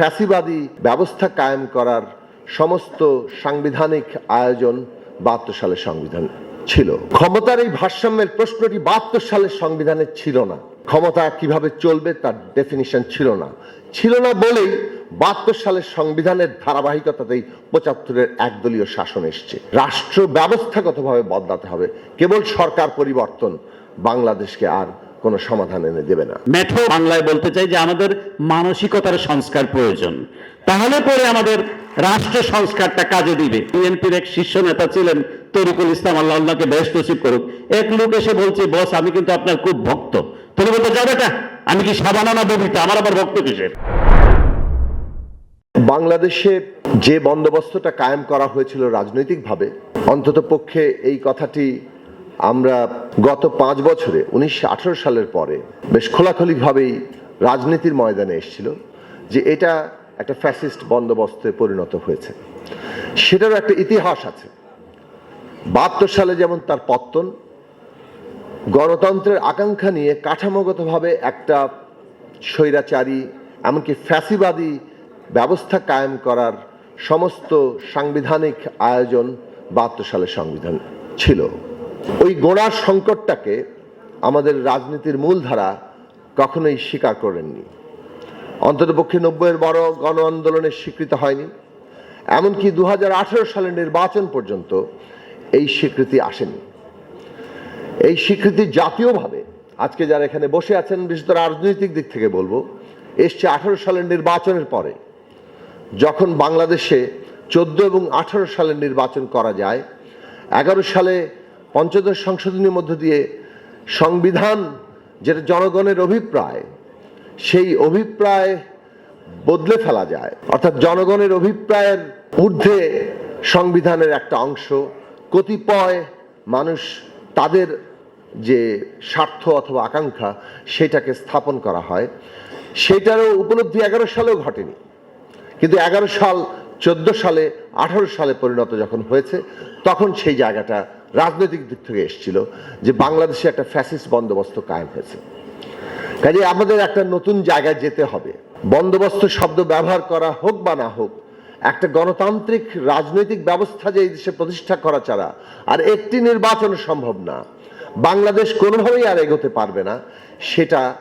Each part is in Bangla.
ফ্যাসিবাদী ব্যবস্থা কায়েম করার সমস্ত সাংবিধানিক আয়োজন বাহাত্তর সালের সংবিধান ছিল। ক্ষমতার এই ভারসাম্যের প্রশ্নটি বাহাত্তর সালের সংবিধানে ছিল না। ক্ষমতা কীভাবে চলবে তার ডেফিনিশন ছিল না। ছিল না বলেই বাহাত্তর সালের সংবিধানের ধারাবাহিকতাতেই পঁচাত্তরের একদলীয় শাসন এসছে। রাষ্ট্র ব্যবস্থাগতভাবে বদলাতে হবে। কেবল সরকার পরিবর্তন বাংলাদেশকে আর কোনো সমাধান এনে দেবে না। মেঠো বাংলায় বলতে চাই যে আমাদের মানসিকতার সংস্কার প্রয়োজন। তাহলে পরে আমাদের রাষ্ট্র সংস্কারটা কাজে দিবে। বিএনপির এক শীর্ষ নেতা ছিলেন তরিকুল ইসলাম আল্লাহ আল্লাহকে বেশ নসিব করুক। এক লোক এসে বলছে বস আমি কিন্তু আপনার খুব ভক্ত। তুমি বলতে যাবে এটা আমি কি সাবানা না ববিতা? আমার আবার ভক্ত কিসের? বাংলাদেশে যে বন্দোবস্তটা কায়েম করা হয়েছিল রাজনৈতিকভাবে অন্তত পক্ষে এই কথাটি আমরা গত পাঁচ বছরে, উনিশশো আঠেরো সালের পরে বেশ খোলাখুলিভাবেই রাজনীতির ময়দানে এসেছিল যে এটা একটা ফ্যাসিস্ট বন্দোবস্তে পরিণত হয়েছে। সেটারও একটা ইতিহাস আছে। বাহাত্তর সালে যেমন তার পত্তন, গণতন্ত্রের আকাঙ্ক্ষা নিয়ে কাঠামোগতভাবে একটা স্বৈরাচারী, এমনকি ফ্যাসিবাদী ব্যবস্থা কায়েম করার সমস্ত সাংবিধানিক আয়োজন বাহাত্তর সালের সংবিধান ছিল। ওই গোড়ার সংকটটাকে আমাদের রাজনীতির মূলধারা কখনোই স্বীকার করেননি। অন্ততপক্ষে নব্বইয়ের বড় গণ আন্দোলনের স্বীকৃত হয়নি। এমনকি দু হাজার আঠারো সালের নির্বাচন পর্যন্ত এই স্বীকৃতি আসেনি। এই স্বীকৃতি জাতীয়ভাবে আজকে যারা এখানে বসে আছেন বিশেষত রাজনৈতিক দিক থেকে বলব, এসছে আঠারো সালের নির্বাচনের পরে। যখন বাংলাদেশে চোদ্দ এবং আঠারো সালের নির্বাচন করা যায়, এগারো সালে পঞ্চদশ সংশোধনীর মধ্য দিয়ে সংবিধান, যেটা জনগণের অভিপ্রায়, সেই অভিপ্রায় বদলে ফেলা যায়। অর্থাৎ জনগণের অভিপ্রায়ের ঊর্ধ্বে সংবিধানের একটা অংশ। কতিপয় মানুষ তাদের যে স্বার্থ অথবা আকাঙ্ক্ষা, সেটাকে স্থাপন করা হয়। সেটারও উপলব্ধি এগারো সালেও ঘটেনি। কিন্তু এগারো সাল, চোদ্দ সালে, আঠারো সালে পরিণত যখন হয়েছে, তখন সেই জায়গাটা রাজনৈতিক দিক থেকে এসেছিল যে বাংলাদেশে একটা ফ্যাসিস্ট বন্দোবস্ত কায়েম হয়েছে। কাজে আমাদের একটা নতুন জায়গায় যেতে হবে। বন্দোবস্ত শব্দ ব্যবহার করা হোক বা না হোক, একটা গণতান্ত্রিক রাজনৈতিক ব্যবস্থা যে এই দেশে প্রতিষ্ঠা করা ছাড়া আর একটি নির্বাচন সম্ভব না। বাংলাদেশ কোনোভাবেই আর এগোতে পারবে না। সেটা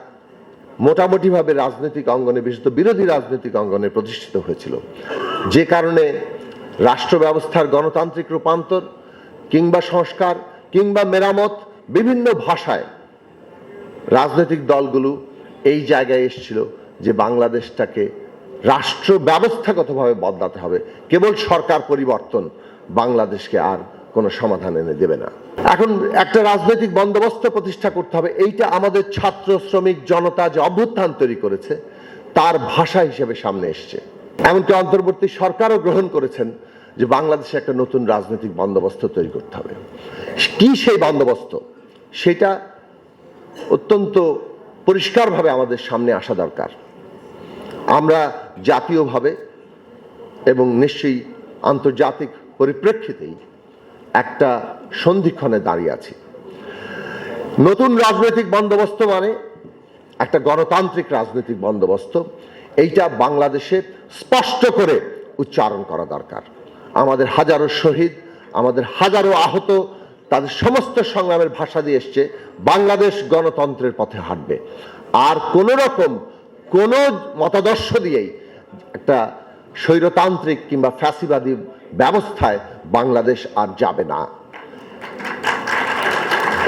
মোটামুটিভাবে রাজনৈতিক অঙ্গনে বিশেষত বিরোধী রাজনৈতিক অঙ্গনে প্রতিষ্ঠিত হয়েছিল। যে কারণে রাষ্ট্র ব্যবস্থার গণতান্ত্রিক রূপান্তর কিংবা সংস্কার, কিংবা মেরামত বিভিন্ন ভাষায় রাজনৈতিক দলগুলো এই জায়গায় এসেছিল যে বাংলাদেশটাকে রাষ্ট্র ব্যবস্থাগতভাবে বদলাতে হবে। কেবল সরকার পরিবর্তন বাংলাদেশকে আর কোনো সমাধান এনে দেবে না। এখন একটা রাজনৈতিক বন্দোবস্ত প্রতিষ্ঠা করতে হবে। এইটা আমাদের ছাত্র, শ্রমিক, জনতা যে অভ্যুত্থান তৈরি করেছে, তার ভাষা হিসেবে সামনে এসছে। এমনকি অন্তর্বর্তী সরকারও গ্রহণ করেছেন যে বাংলাদেশে একটা নতুন রাজনৈতিক বন্দোবস্ত তৈরি করতে হবে। কি সেই বন্দোবস্ত? সেটা অত্যন্ত পরিষ্কারভাবে আমাদের সামনে আসা দরকার। আমরা জাতীয়ভাবে এবং নিশ্চয়ই আন্তর্জাতিক পরিপ্রেক্ষিতেই একটা সন্ধিক্ষণে দাঁড়িয়ে আছি। নতুন রাজনৈতিক বন্দোবস্ত মানে একটা গণতান্ত্রিক রাজনৈতিক বন্দোবস্ত। এইটা বাংলাদেশে স্পষ্ট করে উচ্চারণ করা দরকার। আমাদের হাজারো শহীদ, আমাদের হাজারো আহত, তাদের সমস্ত সংগ্রামের ভাষা দিয়ে এসছে, বাংলাদেশ গণতন্ত্রের পথে হাঁটবে। আর কোন রকম কোন মতাদর্শ দিয়েই একটা স্বৈরতান্ত্রিক কিংবা ফ্যাসিবাদী ব্যবস্থায় বাংলাদেশ আর যাবে না।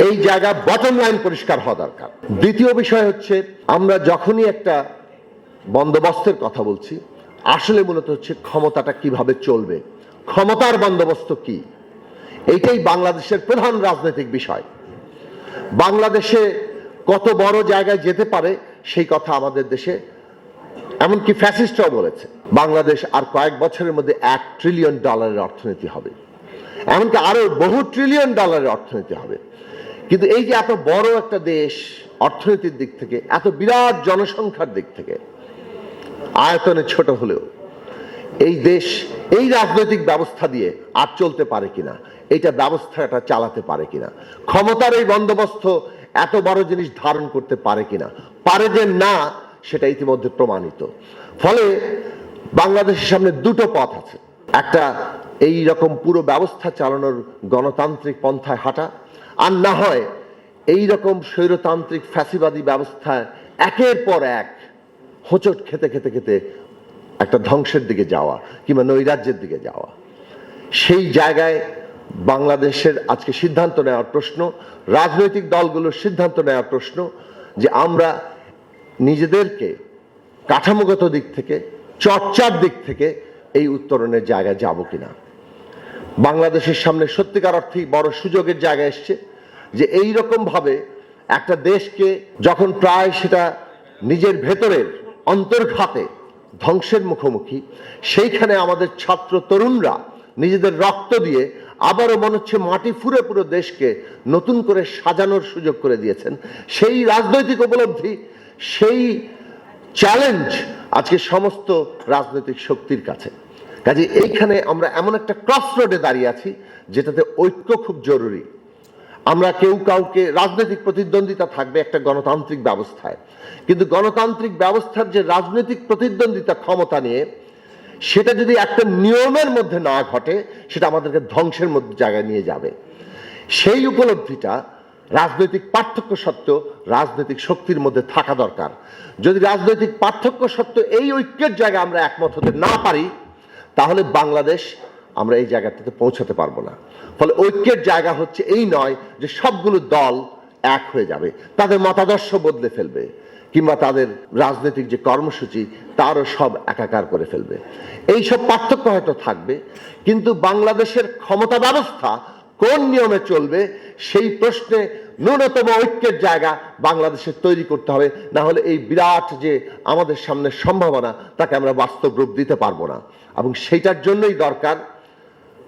এই জায়গা বটম লাইন পরিষ্কার হওয়া দরকার। দ্বিতীয় বিষয় হচ্ছে, আমরা যখনই একটা বন্দোবস্তের কথা বলছি, আসলে মূলত হচ্ছে ক্ষমতাটা কীভাবে চলবে ক্ষমতার বন্দোবস্ত কি? এইটাই বাংলাদেশের প্রধান রাজনৈতিক বিষয়। বাংলাদেশে কত বড় জায়গায় যেতে পারে সেই কথা আমাদের দেশে এমনকি ফ্যাসিস্টরাও বলেছে। বাংলাদেশ আর কয়েক বছরের মধ্যে এক ট্রিলিয়ন ডলারের অর্থনীতি হবে। এমনকি আরও বহু ট্রিলিয়ন ডলারের অর্থনীতি হবে। কিন্তু এই যে এত বড় একটা দেশ অর্থনীতির দিক থেকে, এত বিরাট জনসংখ্যার দিক থেকে, আয়তনে ছোট হলেও এই দেশ, এই রাজনৈতিক ব্যবস্থা দিয়ে আর চলতে পারে কিনা এটা ব্যবস্থাটা চালাতে পারে কিনা, ক্ষমতার এই বন্দোবস্ত এত বড় জিনিস ধারণ করতে পারে কিনা, পারে যে না, সেটা ইতিমধ্যে প্রমাণিত। ফলে বাংলাদেশের সামনে দুটো পথ আছে। একটা, এই রকম পুরো ব্যবস্থা চালানোর গণতান্ত্রিক পন্থায় হাঁটা, আর না হয় এই রকম স্বৈরতান্ত্রিক ফ্যাসিবাদী ব্যবস্থায় একের পর এক হোঁচট খেতে খেতে খেতে একটা ধ্বংসের দিকে যাওয়া কিংবা নৈরাজ্যের দিকে যাওয়া। সেই জায়গায় বাংলাদেশের আজকে সিদ্ধান্ত নেওয়ার প্রশ্ন, রাজনৈতিক দলগুলোর সিদ্ধান্ত নেওয়ার প্রশ্ন যে আমরা নিজেদেরকে কাঠামোগত দিক থেকে, চর্চার দিক থেকে এই উত্তরণের জায়গায় যাব কিনা। বাংলাদেশের সামনে সত্যিকার অর্থেই বড় সুযোগের জায়গা এসছে যে এই ভাবে একটা দেশকে যখন প্রায় সেটা নিজের ভেতরের অন্তর্ঘাতে ধ্বংসের মুখোমুখি। সেইখানে আমাদের ছাত্র তরুণরা নিজেদের রক্ত দিয়ে আবারও মনে হচ্ছে মাটি ফুরে পুরো দেশকে নতুন করে সাজানোর সুযোগ করে দিয়েছেন। সেই রাজনৈতিক উপলব্ধি, সেই চ্যালেঞ্জ আজকে সমস্ত রাজনৈতিক শক্তির কাছে। কাজে এইখানে আমরা এমন একটা ক্রস রোডে দাঁড়িয়ে আছি যেটাতে ঐক্য খুব জরুরি। আমরা কেউ কাউকে রাজনৈতিক প্রতিদ্বন্দ্বিতা থাকবে একটা গণতান্ত্রিক ব্যবস্থায়। কিন্তু গণতান্ত্রিক ব্যবস্থার যে রাজনৈতিক প্রতিদ্বন্দ্বিতা ক্ষমতা নিয়ে, সেটা যদি একটা নিয়মের মধ্যে না ঘটে, সেটা আমাদেরকে ধ্বংসের মধ্যে জায়গায় নিয়ে যাবে। সেই উপলব্ধিটা রাজনৈতিক পার্থক্য সত্ত্বেও রাজনৈতিক শক্তির মধ্যে থাকা দরকার। যদি রাজনৈতিক পার্থক্য সত্ত্বেও এই ঐক্যের জায়গায় আমরা একমত হতে না পারি, তাহলে বাংলাদেশ আমরা এই জায়গাটাতে পৌঁছাতে পারব না। ফলে ঐক্যের জায়গা হচ্ছে এই নয় যে সবগুলো দল এক হয়ে যাবে, তাদের মতাদর্শ বদলে ফেলবে, কিংবা তাদের রাজনৈতিক যে কর্মসূচি, তারও সব একাকার করে ফেলবে। এই সব পার্থক্য হয়তো থাকবে, কিন্তু বাংলাদেশের ক্ষমতা ব্যবস্থা কোন নিয়মে চলবে, সেই প্রশ্নে ন্যূনতম ঐক্যের জায়গা বাংলাদেশের তৈরি করতে হবে, না হলে এই বিরাট যে আমাদের সামনে সম্ভাবনা, তাকে আমরা বাস্তব রূপ দিতে পারব না। এবং সেইটার জন্যই দরকার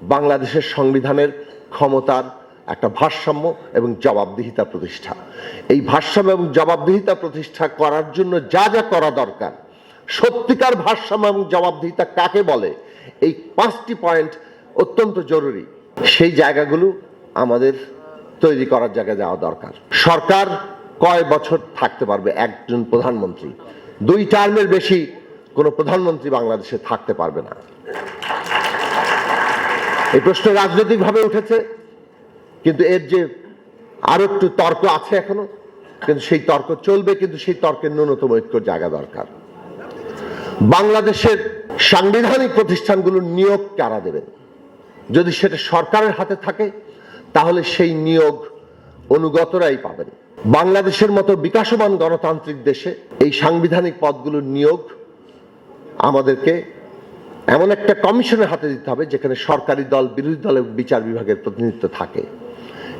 বাংলাদেশের সংবিধানের ক্ষমতার একটা ভারসাম্য এবং জবাবদিহিতা প্রতিষ্ঠা। এই ভারসাম্য এবং জবাবদিহিতা প্রতিষ্ঠা করার জন্য যা যা করা দরকার, সত্যিকার ভারসাম্য এবং জবাবদিহিতা কাকে বলে, এই পাঁচটি পয়েন্ট অত্যন্ত জরুরি। সেই জায়গাগুলো আমাদের তৈরি করার জায়গায় যাওয়া দরকার। সরকার কয় বছর থাকতে পারবে একজন প্রধানমন্ত্রী? দুই টার্মের বেশি কোনো প্রধানমন্ত্রী বাংলাদেশে থাকতে পারবে না। এই প্রশ্ন রাজনৈতিকভাবে উঠেছে, কিন্তু এর যে আরও একটু তর্ক আছে এখনও, কিন্তু সেই তর্ক চলবে, কিন্তু সেই তর্কের ন্যূনতম ঐক্যর জায়গা দরকার। বাংলাদেশের সাংবিধানিক প্রতিষ্ঠানগুলোর নিয়োগ কারা দেবেন? যদি সেটা সরকারের হাতে থাকে, তাহলে সেই নিয়োগ অনুগতরাই পাবেন। বাংলাদেশের মতো বিকাশমান গণতান্ত্রিক দেশে এই সাংবিধানিক পদগুলোর নিয়োগ আমাদেরকে এমন একটা কমিশনের হাতে দিতে হবে যেখানে সরকারি দল, বিরোধী দল এবং বিচার বিভাগের প্রতিনিধিত্ব থাকে।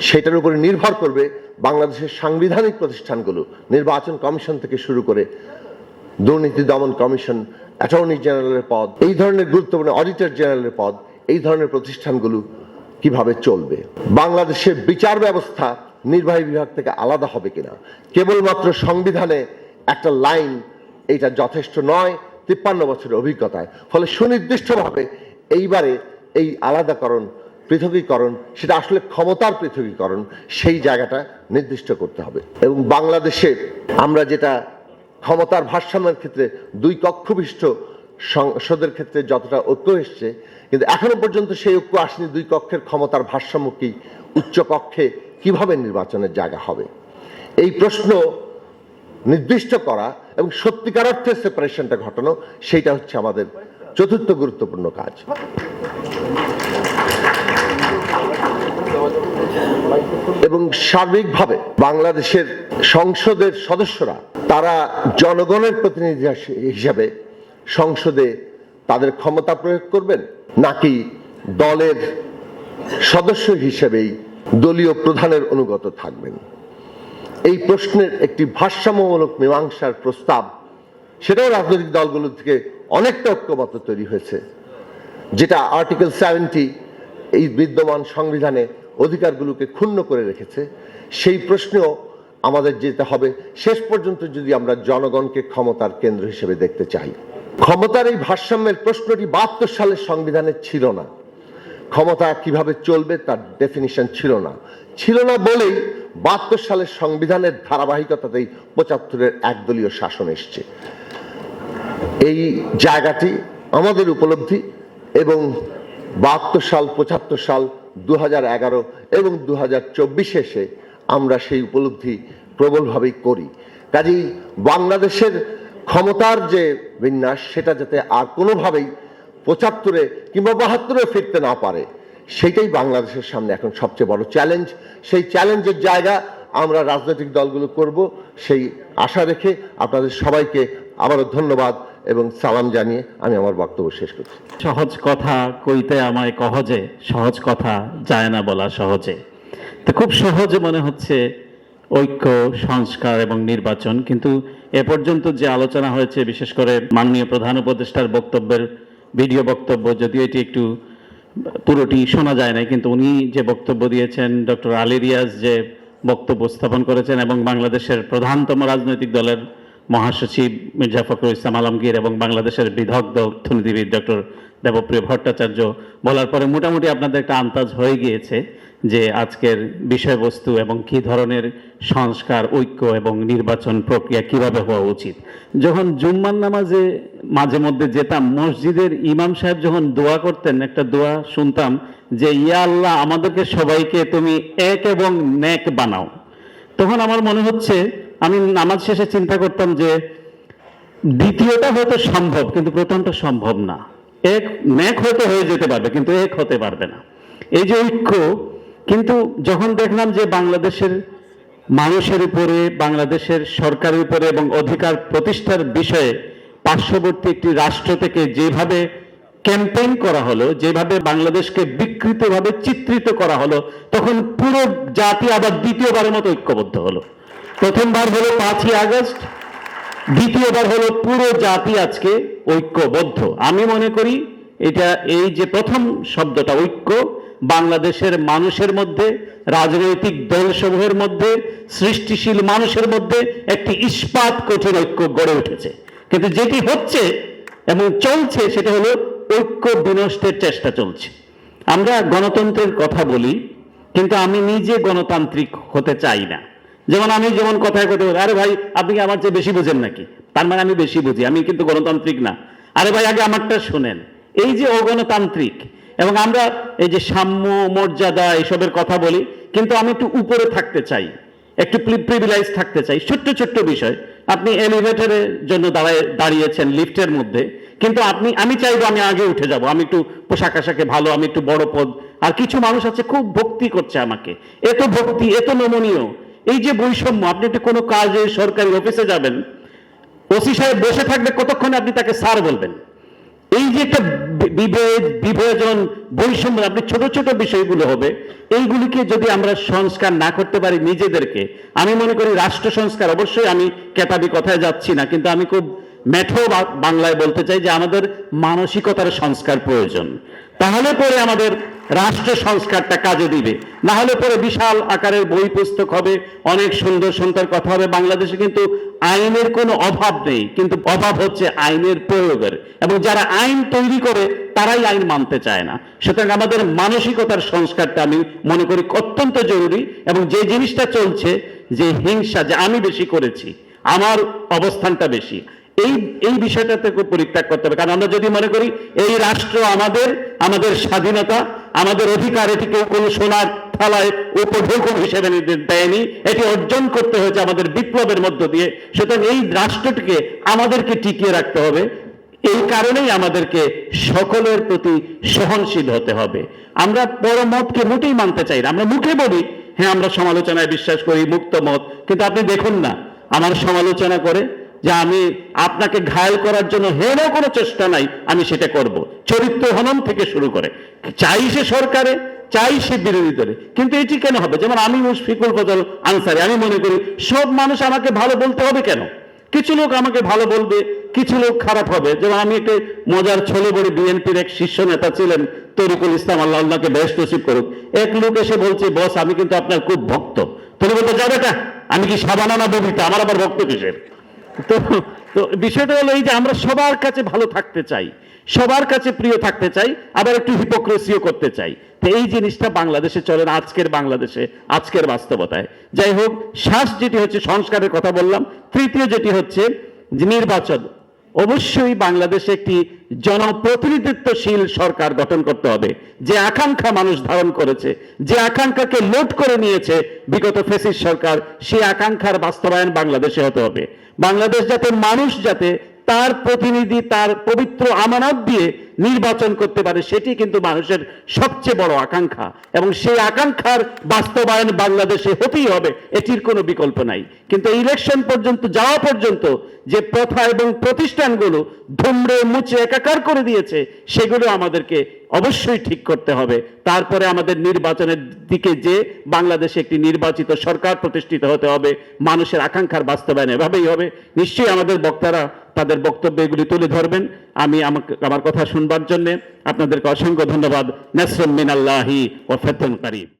সেটার উপরে নির্ভর করবে বাংলাদেশের সাংবিধানিক প্রতিষ্ঠানগুলো। নির্বাচন কমিশন থেকে শুরু করে দুর্নীতি দমন কমিশন, অ্যাটর্নি জেনারেলের পদ, এই ধরনের গুরুত্বপূর্ণ অডিটর জেনারেলের পদ, এই ধরনের প্রতিষ্ঠানগুলো কীভাবে চলবে? বাংলাদেশের বিচার ব্যবস্থা নির্বাহী বিভাগ থেকে আলাদা হবে কিনা? কেবলমাত্র সংবিধানে একটা লাইন, এটা যথেষ্ট নয়। তিপ্পান্ন বছরের অভিজ্ঞতায়। ফলে সুনির্দিষ্টভাবে এইবারে এই আলাদাকরণ, পৃথকীকরণ, সেটা আসলে ক্ষমতার পৃথকীকরণ, সেই জায়গাটা নির্দিষ্ট করতে হবে। এবং বাংলাদেশে আমরা যেটা ক্ষমতার ভারসাম্যের ক্ষেত্রে দুই কক্ষ বিশিষ্ট সংসদের ক্ষেত্রে যতটা ঐক্য এসছে, কিন্তু এখনও পর্যন্ত সেই ঐক্য আসেনি দুই কক্ষের ক্ষমতার ভারসাম্য কি উচ্চ কক্ষে কীভাবে নির্বাচনের জায়গা হবে। এই প্রশ্ন নির্দিষ্ট করা এবং সত্যিকার অর্থে সেপারেশনটা ঘটানো, সেইটা হচ্ছে আমাদের চতুর্থ গুরুত্বপূর্ণ কাজ। এবং সার্বিকভাবে বাংলাদেশের সংসদের সদস্যরা, তারা জনগণের প্রতিনিধি হিসাবে সংসদে তাদের ক্ষমতা প্রয়োগ করবেন, নাকি দলের সদস্য হিসেবেই দলীয় প্রধানের অনুগত থাকবেন? এই প্রশ্নের একটি ভারসাম্যমূলক মীমাংসার প্রস্তাব, সেটাও রাজনৈতিক দলগুলো থেকে অনেকটা ঐক্যমত তৈরি হয়েছে, যেটা আর্টিকেল সেভেন্টি এই বিদ্যমান সংবিধানে অধিকারগুলোকে ক্ষুণ্ণ করে রেখেছে। সেই প্রশ্নেও আমাদের যেতে হবে। শেষ পর্যন্ত যদি আমরা জনগণকে ক্ষমতার কেন্দ্র হিসেবে দেখতে চাই, ক্ষমতার এই ভারসাম্যের প্রশ্নটি বাহাত্তর সালের সংবিধানে ছিল না। ক্ষমতা কীভাবে চলবে তার ডেফিনিশন ছিল না। ছিল না বলেই বাহাত্তর সালের সংবিধানের ধারাবাহিকতাতেই পঁচাত্তরের একদলীয় শাসন এসছে। এই জায়গাটি আমাদের উপলব্ধি এবং বাহাত্তর সাল, পঁচাত্তর সাল দু এগারো এবং দু হাজার চব্বিশে এসে আমরা সেই উপলব্ধি প্রবলভাবেই করি। কাজেই বাংলাদেশের ক্ষমতার যে বিন্যাস, সেটা যাতে আর কোনোভাবেই পঁচাত্তরে কিংবা বাহাত্তরে ফিরতে না পারে সেটাই বাংলাদেশের সামনে এখন সবচেয়ে বড় চ্যালেঞ্জ সেই চ্যালেঞ্জের জায়গা আমরা রাজনৈতিক দলগুলো করব, সেই আশা রেখে আপনাদের সবাইকে আবারও ধন্যবাদ এবং সালাম জানিয়ে আমি আমার বক্তব্য শেষ করছি। সহজ কথা কইতে আমায় কহজে, সহজ কথা যায় না বলা সহজে। তো খুব সহজে মনে হচ্ছে ঐক্য, সংস্কার এবং নির্বাচন, কিন্তু এ পর্যন্ত যে আলোচনা হয়েছে, বিশেষ করে মাননীয় প্রধান উপদেষ্টার বক্তব্যের, ভিডিও বক্তব্য, যদিও এটি একটু পুরোটি শোনা যায় না কিন্তু উনি যে বক্তব্য দিয়েছেন, ডক্টর আলী রিয়াজ যে বক্তব্য স্থাপন করেছেন এবং বাংলাদেশের প্রধানতম রাজনৈতিক দলের মহাসচিব মির্জা ফখরুল ইসলাম আলমগীর এবং বাংলাদেশের বিদগ্ধ অর্থনীতিবিদ ডক্টর দেবপ্রিয় ভট্টাচার্য বলার পরে মোটামুটি আপনাদের একটা আন্দাজ হয়ে গিয়েছে যে আজকের বিষয়বস্তু এবং কি ধরনের সংস্কার, ঐক্য এবং নির্বাচন প্রক্রিয়া কীভাবে হওয়া উচিত। যখন জুম্মান নামাজে মাঝে মধ্যে যেতাম, মসজিদের ইমাম সাহেব যখন দোয়া করতেন, একটা দোয়া শুনতাম যে, ইয়া আল্লাহ, আমাদেরকে সবাইকে তুমি এক এবং ন্যাক বানাও। তখন আমার মনে হচ্ছে আমি নামাজ শেষে চিন্তা করতাম যে দ্বিতীয়টা হয়তো সম্ভব, কিন্তু প্রথমটা সম্ভব না। এক ন্যাক হয়তো হয়ে যেতে পারবে, কিন্তু এক হতে পারবে না। এই যে ঐক্য, কিন্তু যখন দেখলাম যে বাংলাদেশের মানুষের উপরে, বাংলাদেশের সরকারের উপরে এবং অধিকার প্রতিষ্ঠার বিষয়ে পার্শ্ববর্তী একটি রাষ্ট্র থেকে যেভাবে ক্যাম্পেইন করা হলো, যেভাবে বাংলাদেশকে বিকৃতভাবে চিত্রিত করা হলো, তখন পুরো জাতি আবার দ্বিতীয়বারের মতো ঐক্যবদ্ধ হলো। প্রথমবার হলো পাঁচই আগস্ট, দ্বিতীয়বার হলো পুরো জাতি আজকে ঐক্যবদ্ধ। আমি মনে করি এটা এই যে প্রথম শব্দটা ঐক্য, বাংলাদেশের মানুষের মধ্যে, রাজনৈতিক দলসমূহের মধ্যে, সৃষ্টিশীল মানুষের মধ্যে একটি ইস্পাত কঠিন ঐক্য গড়ে উঠেছে। কিন্তু যেটি হচ্ছে এবং চলছে সেটা হলো ঐক্য বিনষ্টের চেষ্টা চলছে। আমরা গণতন্ত্রের কথা বলি, কিন্তু আমি নিজে গণতান্ত্রিক হতে চাই না। যেমন আমি যেমন কথায় কথা বলি, আরে ভাই, আপনি কি আমার চেয়ে বেশি বুঝেন নাকি? তার মানে আমি বেশি বুঝি, আমি কিন্তু গণতান্ত্রিক না। আরে ভাই, আগে আমারটা শোনেন। এই যে অগণতান্ত্রিক, এবং আমরা এই যে সাম্য, মর্যাদা এসবের কথা বলি, কিন্তু আমি একটু উপরে থাকতে চাই, একটু প্রিভিলাইজ থাকতে চাই। ছোট্ট ছোট্ট বিষয়, আপনি এলিভেটরের জন্য দাঁড়ায়, দাঁড়িয়েছেন লিফটের মধ্যে, কিন্তু আপনি, আমি চাইব আমি আগে উঠে যাব, আমি একটু পোশাক আশাকে ভালো, আমি একটু বড় পদ। আর কিছু মানুষ আছে, খুব ভক্তি করছে আমাকে। এত ভক্তি, এত নমনীয় এই যে বৈষম্য, আপনি একটু কোনো কাজে সরকারি অফিসে যাবেন, ওসি সাহেব বসে থাকবে কতক্ষণে আপনি তাকে স্যার বলবেন? এই যে একটা বিভেদ, বিভাজন, বৈষম্য, আপনি ছোট ছোট বিষয়গুলো হবে, এইগুলিকে যদি আমরা সংস্কার না করতে পারি নিজেদেরকে, আমি মনে করি রাষ্ট্র সংস্কার অবশ্যই আমি কেতাবি কথায় যাচ্ছি না, কিন্তু আমি খুব মেঠো বাংলায় বলতে চাই যে আমাদের মানসিকতার সংস্কার প্রয়োজন। তাহলে পরে আমাদের রাষ্ট্র সংস্কারটা কাজে দিবে। না হলে পরে বিশাল আকারের বই পুস্তক হবে, অনেক সুন্দর সুন্দর কথা হবে। বাংলাদেশে কিন্তু আইনের কোনো অভাব নেই, কিন্তু অভাব হচ্ছে আইনের প্রয়োগের। এবং যারা আইন তৈরি করে, তারাই আইন মানতে চায় না। সুতরাং আমাদের মানসিকতার সংস্কারটা আমি মনে করি অত্যন্ত জরুরি। এবং যে জিনিসটা চলছে, যে হিংসা, যে আমি বেশি করেছি, আমার অবস্থানটা বেশি। এই এই বিষয়টা থেকে পরিত্যাগ করতে হবে। কারণ আমরা যদি মনে করি, এই রাষ্ট্র আমাদের আমাদের স্বাধীনতা আমাদের অধিকার, এটি কেউ কোনো সোনার থালায় উপঢৌকন হিসেবে দেয়নি। এটি অর্জন করতে হয়েছে আমাদের বিপ্লবের মধ্য দিয়ে। সুতরাং এই রাষ্ট্রটিকে আমাদেরকে টিকিয়ে রাখতে হবে। এই কারণেই আমাদেরকে সকলের প্রতি সহনশীল হতে হবে। আমরা বড় মতকে মোটেই মানতে চাই না। আমরা মুখে বলি হ্যাঁ আমরা সমালোচনায় বিশ্বাস করি, মুক্ত মত। কিন্তু আপনি দেখুন না, আমার সমালোচনা করে যে আমি আপনাকে ঘায়ল করার জন্য হেন কোনো চেষ্টা নাই, আমি সেটা করব। চরিত্র হনন থেকে শুরু করে। চাই সে সরকারে, চাই সে বিরোধী দলে কিন্তু এটি কেন হবে? যেমন আমি মুশফিকুল ফজল আনসারি, আমি মনে করি সব মানুষ আমাকে ভালো বলতে হবে কেন? কিছু লোক আমাকে ভালো বলবে, কিছু লোক খারাপ হবে। যেমন আমি একটা মজার ছেলে বড় বিএনপির এক শীর্ষ নেতা ছিলেন, তরিকুল ইসলাম আল্লাহ আল্লাহকে বেশ নসিব করুক। এক লোক এসে বলছে, বস, আমি কিন্তু আপনার খুব ভক্ত। তুমি বলতে যাবে আমি কি সাবানা ববিতা? আমার আবার ভক্ত কিসের? তো তো বিষয়টা হলো এই যে আমরা সবার কাছে ভালো থাকতে চাই, সবার কাছে প্রিয় থাকতে চাই, আবার একটু হিপোক্রেসিও করতে চাই। তো এই জিনিসটা বাংলাদেশে চলে না, আজকের বাংলাদেশে, আজকের বাস্তবতায়। যাই হোক, শ্বাস যেটি হচ্ছে সংস্কারের কথা বললাম, তৃতীয় যেটি হচ্ছে নির্বাচন। অবশ্যই বাংলাদেশে একটি জনপ্রতিনিধিত্বশীল সরকার গঠন করতে হবে। যে আকাঙ্ক্ষা মানুষ ধারণ করেছে, যে আকাঙ্ক্ষাকে লোট করে নিয়েছে বিগত ফেসিস সরকার, সেই আকাঙ্ক্ষার বাস্তবায়ন বাংলাদেশে হতে হবে। বাংলাদেশ যাতে মানুষ যাতে তার প্রতিনিধি, তার পবিত্র আমানত দিয়ে নির্বাচন করতে পারে, সেটি কিন্তু মানুষের সবচেয়ে বড় আকাঙ্ক্ষা। এবং সেই আকাঙ্ক্ষার বাস্তবায়ন বাংলাদেশে হতেই হবে, এটির কোনো বিকল্প নাই। কিন্তু ইলেকশন পর্যন্ত, যাওয়া পর্যন্ত যে প্রথা এবং প্রতিষ্ঠানগুলো ধুমড়ে মুচে একাকার করে দিয়েছে, সেগুলো আমাদেরকে অবশ্যই ঠিক করতে হবে। তারপরে আমাদের নির্বাচনের দিকে যে বাংলাদেশে একটি নির্বাচিত সরকার প্রতিষ্ঠিত হতে হবে, মানুষের আকাঙ্ক্ষার বাস্তবায়ন এভাবেই হবে। নিশ্চয়ই আমাদের বক্তারা তাদের বক্তব্য এগুলি তুলে ধরবেন। আমি আমাকে, আমার কথা শুনবার জন্য আপনাদেরকে অসংখ্য ধন্যবাদ। নাসরুম মিনাল্লাহি ও ফেতন কারিম।